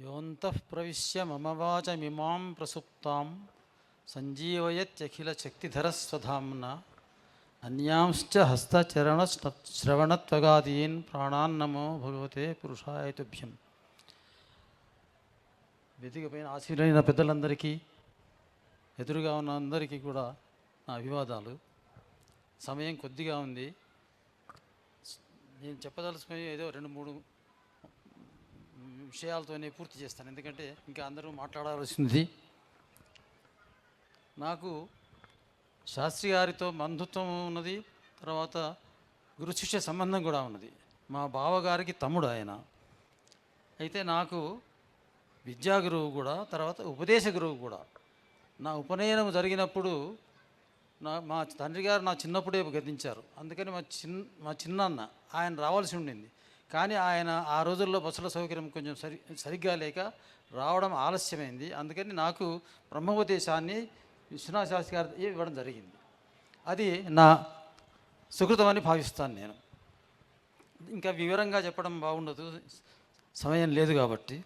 యోంతః ప్రవిశ్య మమ వాచమిమాం ప్రసుప్తాం సంజీవయత్యఖిలశక్తిధరస్వధామ్న అన్యాంశ్చ హస్తచరణ శ్రవణత్వగాదీన్ ప్రాణాన్నమో భగవతే పురుషాయతుభ్యం తుభ్యం ఆశీర్వైన పెద్దలందరికీ ఎదురుగా ఉన్న అందరికీ కూడా నా అభివాదాలు. సమయం కొద్దిగా ఉంది. నేను చెప్పదలుచుకుని ఏదో రెండు మూడు విషయాలతోనే పూర్తి చేస్తాను. ఎందుకంటే ఇంకా అందరూ మాట్లాడాల్సింది నాకు శాస్త్రి గారితో బంధుత్వం ఉన్నది తర్వాత గురు శిష్య సంబంధం కూడా ఉన్నది. మా బావగారికి తమ్ముడు ఆయన. అయితే నాకు విద్యా గురువు కూడా తర్వాత ఉపదేశ గురువు కూడా. నా ఉపనయనం జరిగినప్పుడు నా మా తండ్రి గారు నా చిన్నప్పుడే గతించారు. అందుకని మా చిన్న మా చిన్నాన్న ఆయన రావాల్సి ఉండింది. కానీ ఆయన ఆ రోజుల్లో బస్సుల సౌకర్యం కొంచెం సరి సరిగ్గా లేక రావడం ఆలస్యమైంది. అందుకని నాకు బ్రహ్మోపదేశాన్ని విశ్వనాథ శాస్త్రి గారు ఇవ్వడం జరిగింది. అది నా సుకృతమని భావిస్తాను నేను. ఇంకా వివరంగా చెప్పడం బాగుండదు. సమయం లేదు కాబట్టి.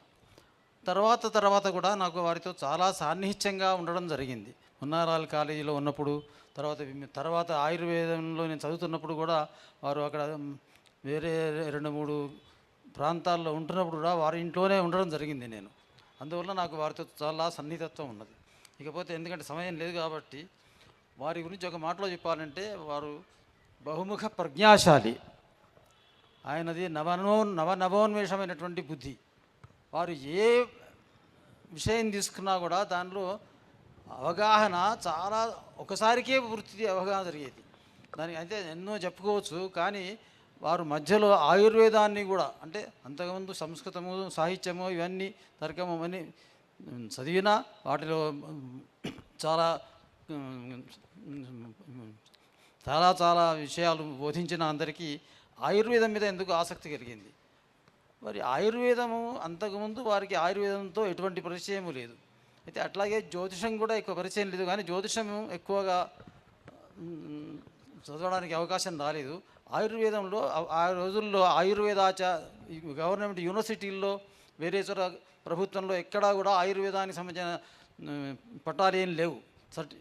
తర్వాత తర్వాత కూడా నాకు వారితో చాలా సాన్నిహిత్యంగా ఉండడం జరిగింది. మున్నారాల్ కాలేజీలో ఉన్నప్పుడు తర్వాత తర్వాత ఆయుర్వేదంలో నేను చదువుతున్నప్పుడు కూడా వారు అక్కడ వేరే రెండు మూడు ప్రాంతాల్లో ఉంటున్నప్పుడు కూడా వారి ఇంట్లోనే ఉండడం జరిగింది నేను. అందువల్ల నాకు వారితో చాలా సన్నిహితత్వం ఉన్నది. ఇకపోతే ఎందుకంటే సమయం లేదు కాబట్టి వారి గురించి ఒక మాటలో చెప్పాలంటే వారు బహుముఖ ప్రజ్ఞాశాలి. ఆయనది నవనో నవ నవోన్మేషమైనటువంటి బుద్ధి. వారు ఏ విషయం తీసుకున్నా కూడా దానిలో అవగాహన చాలా ఒకసారికే పూర్తి అవగాహన జరిగేది. దానికి అయితే ఎన్నో చెప్పుకోవచ్చు కానీ వారు మధ్యలో ఆయుర్వేదాన్ని కూడా అంటే అంతకుముందు సంస్కృతము సాహిత్యము ఇవన్నీ తర్కము అని చదివినా వాటిలో చాలా చాలా చాలా విషయాలు బోధించిన అందరికీ ఆయుర్వేదం మీద ఎందుకు ఆసక్తి కలిగింది? మరి ఆయుర్వేదము అంతకుముందు వారికి ఆయుర్వేదంతో ఎటువంటి పరిచయం లేదు. అయితే అట్లాగే జ్యోతిషం కూడా ఎక్కువ పరిచయం లేదు. కానీ జ్యోతిషం ఎక్కువగా చదవడానికి అవకాశం రాలేదు. ఆయుర్వేదంలో ఆ- రోజుల్లో ఆయుర్వేదాచ గవర్నమెంట్ యూనివర్సిటీల్లో వేరే చోట ప్రభుత్వంలో ఎక్కడా కూడా ఆయుర్వేదానికి సంబంధించిన పట్టాలు ఏం లేవు. సర్టి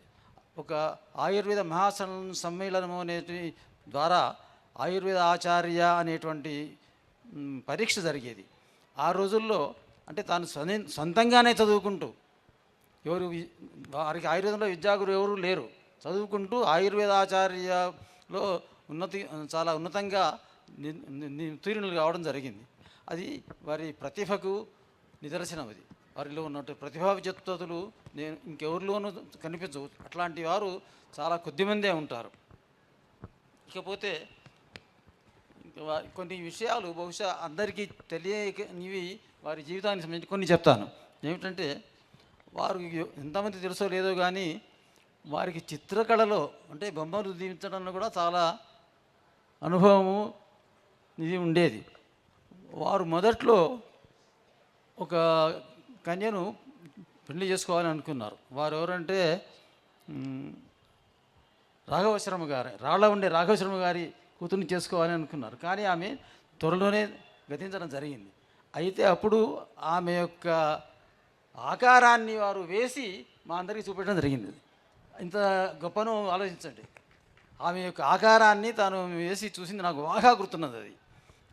ఒక ఆయుర్వేద మహాసన్ సమ్మేళనము అనేటి ద్వారా ఆయుర్వేద ఆచార్య అనేటువంటి పరీక్ష జరిగేది. ఆ రోజుల్లో అంటే తాను సొంతంగానే చదువుకుంటూ ఎవరు వారికి ఆయుర్వేదంలో విద్యాగురు ఎవరు లేరు. చదువుకుంటూ ఆయుర్వేదాచార్యలో ఉన్నతి చాలా ఉన్నతంగా ని- ఉత్తీర్ణులు కావడం జరిగింది. అది వారి ప్రతిభకు నిదర్శనం అది. వారిలో ఉన్నట్టు ప్రతిభావిజత్తులు నేను ఇంకెవరిలోనూ కనిపించవు. అట్లాంటి వారు చాలా కొద్దిమందే ఉంటారు. ఇకపోతే కొన్ని విషయాలు బహుశా అందరికీ తెలియనివి వారి జీవితానికి సంబంధించి కొన్ని చెప్తాను. ఏమిటంటే వారు ఎంతమంది తెలుసో లేదో కానీ వారికి చిత్రకళలో అంటే బొమ్మలు దీవించడంలో కూడా చాలా అనుభవము ఇది ఉండేది. వారు మొదట్లో ఒక కన్యను పెళ్ళి చేసుకోవాలని అనుకున్నారు. వారు ఎవరంటే మ్, రాఘవశ్రమ గారు రాళ్ళ ఉండే రాఘవశ్రమ గారి కూతుర్ని చేసుకోవాలని అనుకున్నారు. కానీ ఆమె త్వరలోనే గతించడం జరిగింది. అయితే అప్పుడు ఆమె యొక్క ఆకారాన్ని వారు వేసి మా అందరికీ చూపెట్టడం జరిగింది. ఇంత గొప్పను ఆలోచించండి. ఆమె యొక్క ఆకారాన్ని తాను వేసి చూసింది నాకు బాగా గుర్తున్నది అది.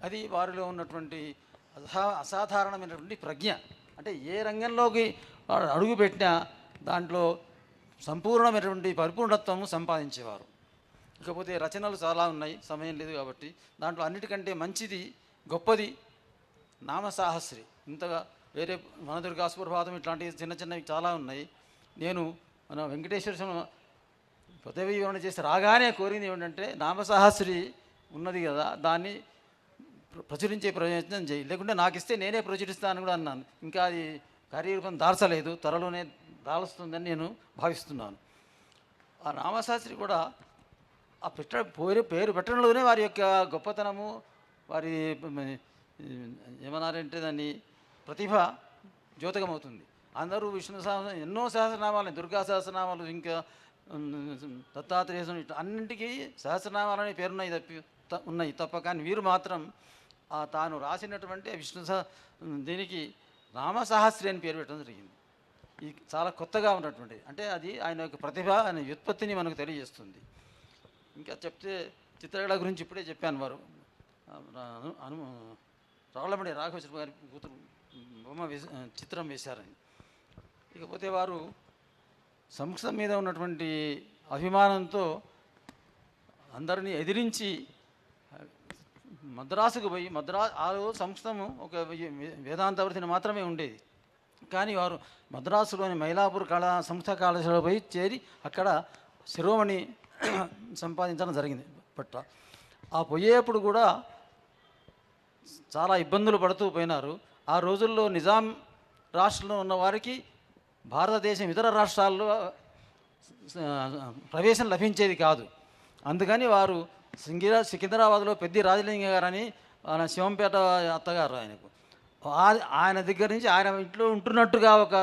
అది వారిలో ఉన్నటువంటి అసా అసాధారణమైనటువంటి ప్రజ్ఞ. అంటే ఏ రంగంలోకి అడుగు పెట్టినా దాంట్లో సంపూర్ణమైనటువంటి పరిపూర్ణత్వం సంపాదించేవారు. ఇకపోతే రచనలు చాలా ఉన్నాయి సమయం లేదు కాబట్టి. దాంట్లో అన్నిటికంటే మంచిది గొప్పది నామసాహస్రి. ఇంతగా వేరే మన దుర్గాసుప్రభాతం ఇట్లాంటివి చిన్న చిన్నవి చాలా ఉన్నాయి. నేను మన వెంకటేశ్వర స్వామి పదవి వివరణ చేసి రాగానే కోరింది ఏమిటంటే నామసహస్రి ఉన్నది కదా దాన్ని ప్ర- ప్రచురించే ప్రయత్నం చేయి. లేకుంటే నాకు ఇస్తే నేనే ప్రచురిస్తాను కూడా అన్నాను. ఇంకా అది కార్యరూపం దాల్చలేదు త్వరలోనే దాల్స్తుందని నేను భావిస్తున్నాను. ఆ రామశాస్త్రి కూడా ఆ పెట్ట పేరు పేరు పెట్టడంలోనే వారి యొక్క గొప్పతనము వారి ఏమన్నారంటే దాన్ని ప్రతిభ ద్యోతకమవుతుంది అందరూ విష్ణు సహస్ర ఎన్నో సహస్రనామాలు దుర్గా సహస్రనామాలు ఇంకా దత్తాత్రేయ అన్నింటికీ సహస్రనామాలనే పేరున్నాయి తప్పి త- ఉన్నాయి. తప్ప కానీ వీరు మాత్రం ఆ తాను రాసినటువంటి విష్ణు సహ దీనికి రామసహస్రి అని పేరు పెట్టడం జరిగింది. ఇది చాలా కొత్తగా ఉన్నటువంటి అంటే అది ఆయన యొక్క ప్రతిభ ఆయన వ్యుత్పత్తిని మనకు తెలియజేస్తుంది. ఇంకా చెప్తే చిత్రకళ గురించి ఇప్పుడే చెప్పాను వారు. ఆ, రా- అను గారి కూతురు బొమ్మ వేసి చిత్రం వేశారని. ఇకపోతే వారు సంస్థ మీద ఉన్నటువంటి అభిమానంతో అందరినీ ఎదిరించి మద్రాసుకు పోయి మద్రా ఆ రోజు సంస్థము ఒక వే- వేదాంత మాత్రమే ఉండేది. కానీ వారు మద్రాసులోని మైలాపూర్ కళా సంస్థ కళాశాలలో పోయి చేరి అక్కడ శిరోమణి సంపాదించడం జరిగింది. పట్ట ఆ పోయేప్పుడు కూడా చాలా ఇబ్బందులు పడుతూ పోయినారు. ఆ రోజుల్లో నిజాం రాష్ట్రంలో ఉన్న వారికి భారతదేశం ఇతర రాష్ట్రాల్లో ప్రవేశం లభించేది కాదు. అందుకని వారు సింగిరా సికింద్రాబాద్లో పెద్ది రాజలింగ గారని ఆయన శివంపేట అత్తగారు ఆయనకు. ఆ- ఆయన దగ్గర నుంచి ఆయన ఇంట్లో ఉంటున్నట్టుగా ఒక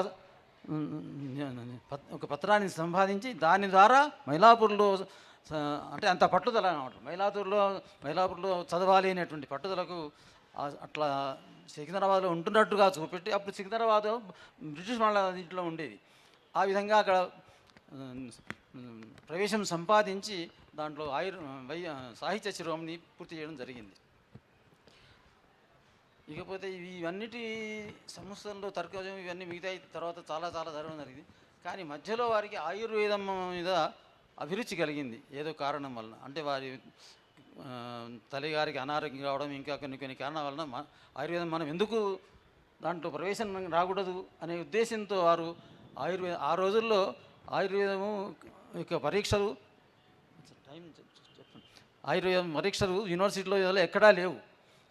ఒక పత్రాన్ని సంపాదించి దాని ద్వారా మైలాపూర్లో అంటే అంత పట్టుదల అనమాట. మైలాపూర్లో మైలాపూర్లో చదవాలి అనేటువంటి పట్టుదలకు అట్లా సికింద్రాబాద్లో ఉంటున్నట్టుగా చూపెట్టి అప్పుడు సికింద్రాబాద్ బ్రిటిష్ వాళ్ళ ఇంట్లో ఉండేది. ఆ విధంగా అక్కడ ప్రవేశం సంపాదించి దాంట్లో ఆయుర్ వై సాహిత్య శిరోమణి పూర్తి చేయడం జరిగింది. ఇకపోతే ఇవన్నిటి సంస్థల్లో తర్కజం ఇవన్నీ మిగతా తర్వాత చాలా చాలా జరగడం జరిగింది. కానీ మధ్యలో వారికి ఆయుర్వేదం మీద అభిరుచి కలిగింది. ఏదో కారణం వలన. అంటే వారి తల్లిగారికి అనారోగ్యం కావడం ఇంకా కొన్ని కొన్ని కారణాల వలన ఆయుర్వేదం మనం ఎందుకు దాంట్లో ప్రవేశం రాకూడదు అనే ఉద్దేశంతో వారు ఆయుర్వేద ఆ రోజుల్లో ఆయుర్వేదము యొక్క పరీక్షలు టైం చెప్పండి. ఆయుర్వేదం పరీక్షలు యూనివర్సిటీలో ఎక్కడా లేవు.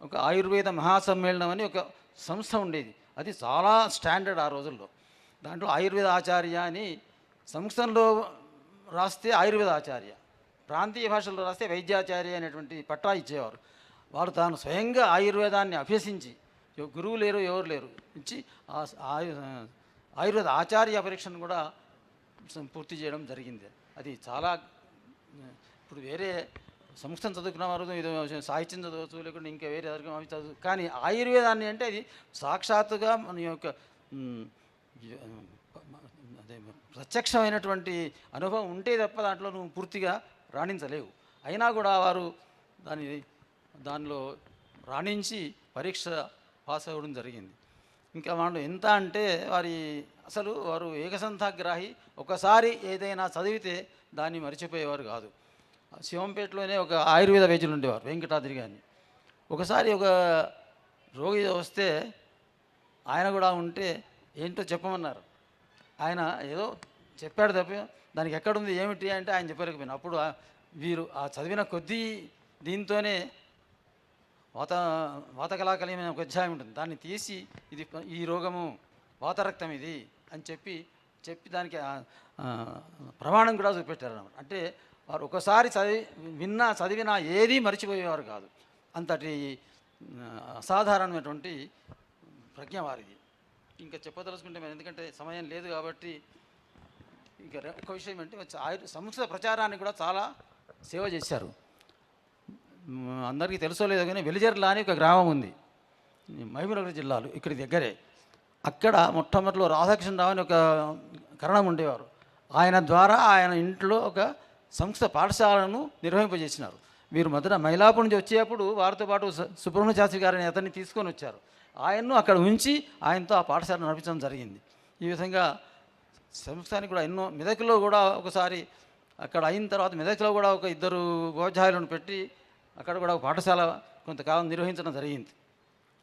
ఒక ఆయుర్వేద మహాసమ్మేళనం అని ఒక సంస్థ ఉండేది. అది చాలా స్టాండర్డ్ ఆ రోజుల్లో. దాంట్లో ఆయుర్వేద ఆచార్య అని సంస్థలో రాస్తే ఆయుర్వేద ఆచార్య. ప్రాంతీయ భాషల్లో రాస్తే వైద్యాచార్య అనేటువంటి పట్టా ఇచ్చేవారు. వారు తాను స్వయంగా ఆయుర్వేదాన్ని అభ్యసించి గురువు లేరు ఎవరు లేరు ఇచ్చి ఆయు ఆయుర్వేద ఆచార్య పరీక్షను కూడా పూర్తి చేయడం జరిగింది. అది చాలా ఇప్పుడు వేరే సంస్థను చదువుకున్న వారు సాహిత్యం చదవచ్చు లేకుండా ఇంకా వేరే అవి చదువు కానీ ఆయుర్వేదాన్ని అంటే అది సాక్షాత్తుగా మన యొక్క అదే ప్రత్యక్షమైనటువంటి అనుభవం ఉంటే తప్ప దాంట్లో నువ్వు పూర్తిగా రాణించలేవు. అయినా కూడా వారు దాని దానిలో రాణించి పరీక్ష పాస్ అవ్వడం జరిగింది. ఇంకా వాళ్ళు ఎంత అంటే వారి అసలు వారు ఏకసంతాగ్రాహి ఒకసారి ఏదైనా చదివితే దాన్ని మర్చిపోయేవారు కాదు. శివంపేటలోనే ఒక ఆయుర్వేద వైద్యులు ఉండేవారు వెంకటాద్రి గారిని. ఒకసారి ఒక రోగి వస్తే ఆయన కూడా ఉంటే ఏంటో చెప్పమన్నారు. ఆయన ఏదో చెప్పాడు తప్ప దానికి ఎక్కడుంది ఏమిటి అంటే ఆయన చెప్పలేకపోయినా అప్పుడు వీరు ఆ చదివిన కొద్దీ దీంతోనే వాత వాతకళాకలి ఒక అధ్యాయం ఉంటుంది. దాన్ని తీసి ఇది ఈ రోగము వాతరక్తం ఇది అని చెప్పి చెప్పి దానికి ప్రమాణం కూడా చూపెట్టారు అన్నమాట అంటే వారు ఒకసారి చదివి విన్నా చదివినా ఏదీ మర్చిపోయేవారు కాదు. అంతటి అసాధారణమైనటువంటి ప్రజ్ఞ వారిది. ఇంకా చెప్పదలుచుకుంటే మేము ఎందుకంటే సమయం లేదు కాబట్టి ఇంకా ఒక విషయం అంటే వచ్చి ఆయుర్ సంస్థ ప్రచారానికి కూడా చాలా సేవ చేశారు. అందరికీ తెలుసో లేదో కానీ వెలిజర్ల అని ఒక గ్రామం ఉంది. మహబూబ్నగర్ జిల్లాలో ఇక్కడి దగ్గరే. అక్కడ మొట్టమొదటిలో రాధాకృష్ణరావు అని ఒక కరణం ఉండేవారు. ఆయన ద్వారా ఆయన ఇంట్లో ఒక సంస్థ పాఠశాలను నిర్వహింపజేసినారు. వీరు మొదట మైలాపూర్ నుంచి వచ్చేటప్పుడు వారితో పాటు సుబ్రహ్మణ్య శాస్త్రి గారిని అతన్ని తీసుకొని వచ్చారు. ఆయన్ను అక్కడ ఉంచి ఆయనతో ఆ పాఠశాల నడిపించడం జరిగింది. ఈ విధంగా సంస్థానికి కూడా ఎన్నో మెదక్లో కూడా ఒకసారి అక్కడ అయిన తర్వాత మెదక్లో కూడా ఒక ఇద్దరు ఉపాధ్యాయులను పెట్టి అక్కడ కూడా ఒక పాఠశాల కొంతకాలం నిర్వహించడం జరిగింది.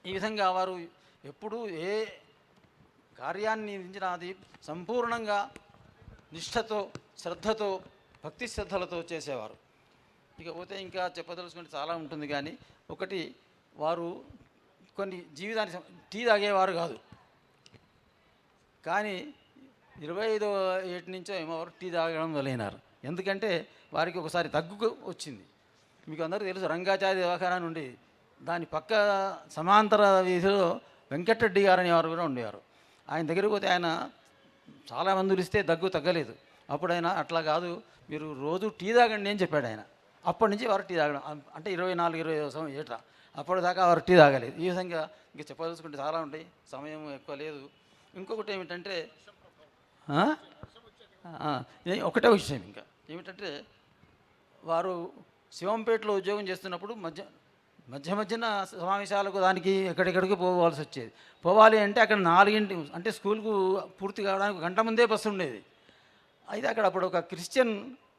ఈ విధంగా వారు ఎప్పుడూ ఏ కార్యాన్ని నిర్వహించినా అది సంపూర్ణంగా నిష్ఠతో శ్రద్ధతో భక్తి శ్రద్ధలతో చేసేవారు. ఇకపోతే ఇంకా చెప్పదలుచుకుంటే చాలా ఉంటుంది కానీ ఒకటి వారు కొన్ని జీవితానికి టీ తాగేవారు కాదు. కానీ ఇరవై ఐదో ఏటి నుంచో ఏమో వారు టీ తాగడం మొదలైనారు. ఎందుకంటే వారికి ఒకసారి దగ్గు వచ్చింది. మీకు అందరూ తెలుసు రంగాచార్య వ్యవహారాన్ని ఉండేది దాని పక్క సమాంతర వీధిలో వెంకటరెడ్డి గారు అనేవారు కూడా ఉండేవారు. ఆయన దగ్గరికి పోతే ఆయన చాలా మందులు ఇస్తే దగ్గు తగ్గలేదు. అప్పుడు ఆయన అట్లా కాదు మీరు రోజు టీ తాగండి అని చెప్పాడు ఆయన. అప్పటి నుంచి వారు టీ తాగడం అంటే ఇరవై నాలుగు ఇరవై ఐదు సంవత్సరం ఏట అప్పటిదాకా వారు టీ తాగలేదు. ఈ విధంగా ఇంకా చెప్పదలుచుకుంటే చాలా ఉంటాయి సమయం ఎక్కువ లేదు. ఇంకొకటి ఏమిటంటే ఒకటే విషయం ఇంకా. ఏమిటంటే వారు శివంపేటలో ఉద్యోగం చేస్తున్నప్పుడు మధ్య మధ్య మధ్యన సమావేశాలకు దానికి ఎక్కడెక్కడికి పోవాల్సి వచ్చేది. పోవాలి అంటే అక్కడ నాలుగింటి అంటే స్కూల్కు పూర్తి కావడానికి గంట ముందే బస్సు ఉండేది. అయితే అక్కడ అప్పుడు ఒక క్రిస్టియన్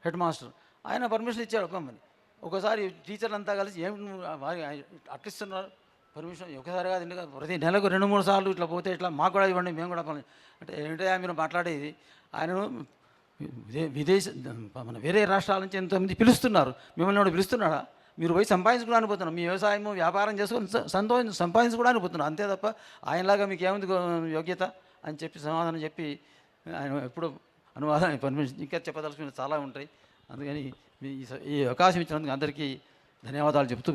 హెడ్ మాస్టర్ ఆయన పర్మిషన్ ఇచ్చాడు ఒక్కమ్మని ఒకసారి టీచర్లు అంతా కలిసి ఏం నువ్వు వారి అట్టిస్తున్నారు పర్మిషన్ ఒకసారి కాదు ఎందుకు ప్రతి నెలకు రెండు మూడు సార్లు ఇట్లా పోతే ఇట్లా మాకు కూడా ఇవ్వండి మేము కూడా అంటే ఏంటో మీరు మాట్లాడేది ఆయనను విదేశ మన వేరే రాష్ట్రాల నుంచి ఎంతోమంది పిలుస్తున్నారు. మిమ్మల్ని కూడా పిలుస్తున్నాడా? మీరు పోయి సంపాదించుకోవడానికి పోతున్నారు. మీ వ్యవసాయము వ్యాపారం చేసుకొని సంతోషం సంపాదించుకోవడానికి పోతున్నారు. అంతే తప్ప ఆయనలాగా మీకు ఏముంది యోగ్యత అని చెప్పి సమాధానం చెప్పి ఆయన ఎప్పుడు అనువాదం పర్మిషన్ ఇంకా చెప్పదలుచుకున్న చాలా ఉంటాయి. అందుకని మీ ఈ స- ఈ అవకాశం ఇచ్చినందుకు అందరికీ ధన్యవాదాలు చెప్తూ